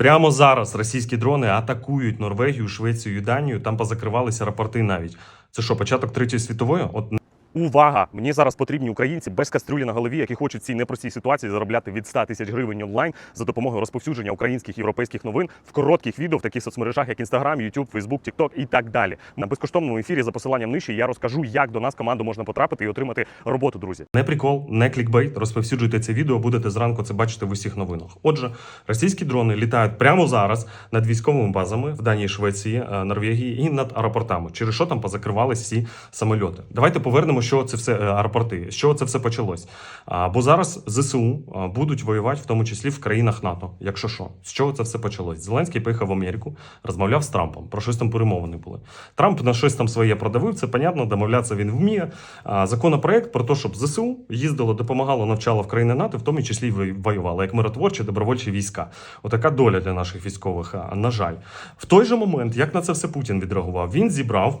Прямо зараз російські дрони атакують Норвегію, Швецію і Данію. Там позакривалися рапорти навіть. Це що, початок третьої світової? От Увага! Мені зараз потрібні українці без кастрюлі на голові, які хочуть в цій непростій ситуації заробляти від 100 тисяч гривень онлайн за допомогою розповсюдження українських європейських новин в коротких відео в таких соцмережах, як Instagram, YouTube, Facebook, TikTok і так далі. На безкоштовному ефірі за посиланням нижче я розкажу, як до нас команду можна потрапити і отримати роботу, друзі. Не прикол, не клікбейт. Розповсюджуйте це відео, будете зранку це бачити в усіх новинах. Отже, російські дрони літають прямо зараз над військовими базами в Данії, Швеції, е, Норвегії і над аеропортами. Через що там позакривались всі самольоти. Давайте повернемо, що це все е, аеропорти, чого це все почалось. А, бо зараз ЗСУ будуть воювати, в тому числі в країнах НАТО. Якщо що, з чого це все почалось? Зеленський поїхав в Америку, розмовляв з Трампом. Про щось там перемовини були. Трамп на щось там своє продавив. Це понятно, домовлятися він вміє. Законопроект про те, щоб ЗСУ їздило, допомагало, навчало в країни НАТО, в тому числі воювало, як миротворчі, добровольчі війська. Отака доля для наших військових. На жаль, в той же момент, як на це все Путін відреагував, він зібрав.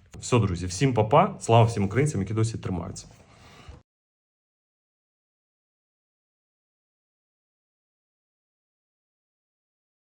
все, друзі, всім папа, слава всім українцям, які досі тримаються.